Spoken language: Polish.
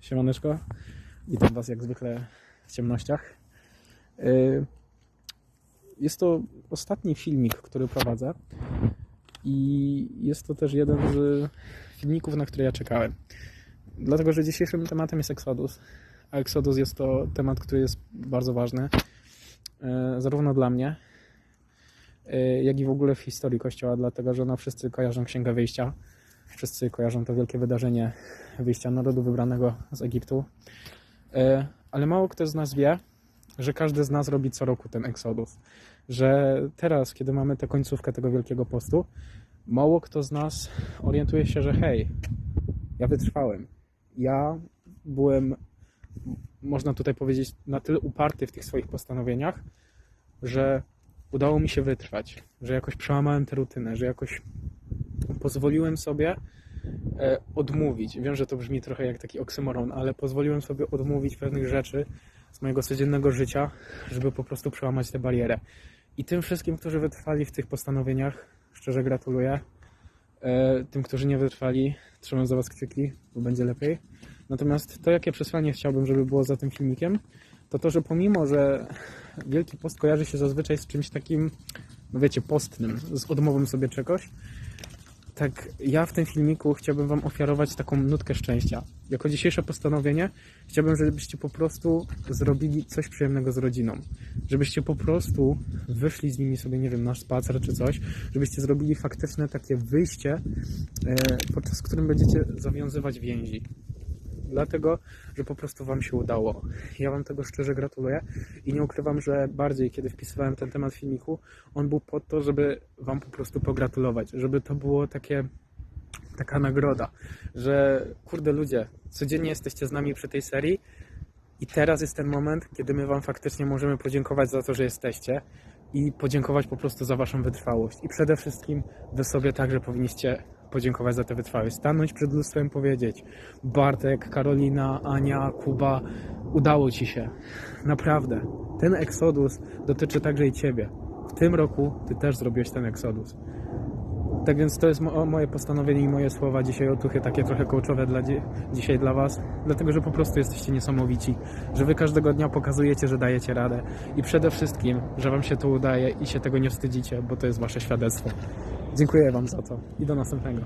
Siemaneczko. Witam Was jak zwykle w ciemnościach. Y, Jest to ostatni filmik, który prowadzę i jest to też jeden z filmików, na które ja czekałem. Dlatego, że dzisiejszym tematem jest Exodus, a Exodus jest to temat, który jest bardzo ważny y, zarówno dla mnie, y, jak i w ogóle w historii Kościoła, dlatego, że no wszyscy kojarzą Księgę Wyjścia, wszyscy kojarzą to wielkie wydarzenie wyjścia narodu wybranego z Egiptu. E, Ale mało kto z nas wie, że każdy z nas robi co roku ten eksodus. Że teraz, kiedy mamy tę końcówkę tego wielkiego postu, mało kto z nas orientuje się, że hej, ja wytrwałem. Ja byłem, można tutaj powiedzieć, na tyle uparty w tych swoich postanowieniach, że udało mi się wytrwać, że jakoś przełamałem tę rutynę, że jakoś pozwoliłem sobie e, odmówić. Wiem, że to brzmi trochę jak taki oksymoron, ale pozwoliłem sobie odmówić pewnych rzeczy z mojego codziennego życia, żeby po prostu przełamać tę barierę. I tym wszystkim, którzy wytrwali w tych postanowieniach, szczerze gratuluję. E, Tym, którzy nie wytrwali, trzymam za Was kciuki, bo będzie lepiej. Natomiast to, jakie przesłanie chciałbym, żeby było za tym filmikiem, to to, że pomimo, że Wielki Post kojarzy się zazwyczaj z czymś takim, no wiecie, postnym, z odmową sobie czegoś, tak ja w tym filmiku chciałbym Wam ofiarować taką nutkę szczęścia. Jako dzisiejsze postanowienie chciałbym, żebyście po prostu zrobili coś przyjemnego z rodziną. Żebyście po prostu wyszli z nimi sobie, nie wiem, na spacer czy coś. Żebyście zrobili faktyczne takie wyjście, e, podczas którym będziecie zawiązywać więzi. Dlatego, że po prostu Wam się udało. Ja Wam tego szczerze gratuluję i nie ukrywam, że bardziej, kiedy wpisywałem ten temat w filmiku, on był po to, żeby Wam po prostu pogratulować, żeby to było takie, taka nagroda, że kurde ludzie, codziennie jesteście z nami przy tej serii i teraz jest ten moment, kiedy my Wam faktycznie możemy podziękować za to, że jesteście i podziękować po prostu za Waszą wytrwałość. I przede wszystkim Wy sobie także powinniście podziękować za tę wytrwałość. Stanąć przed lustrem powiedzieć Bartek, Karolina, Ania, Kuba, udało Ci się. Naprawdę. Ten eksodus dotyczy także i Ciebie. W tym roku Ty też zrobiłeś ten eksodus. Tak więc to jest mo- moje postanowienie i moje słowa dzisiaj otuchy, takie trochę coachowe dla dzi- dzisiaj dla Was, dlatego że po prostu jesteście niesamowici, że Wy każdego dnia pokazujecie, że dajecie radę i przede wszystkim, że Wam się to udaje i się tego nie wstydzicie, bo to jest Wasze świadectwo. Dziękuję Wam za to i do następnego.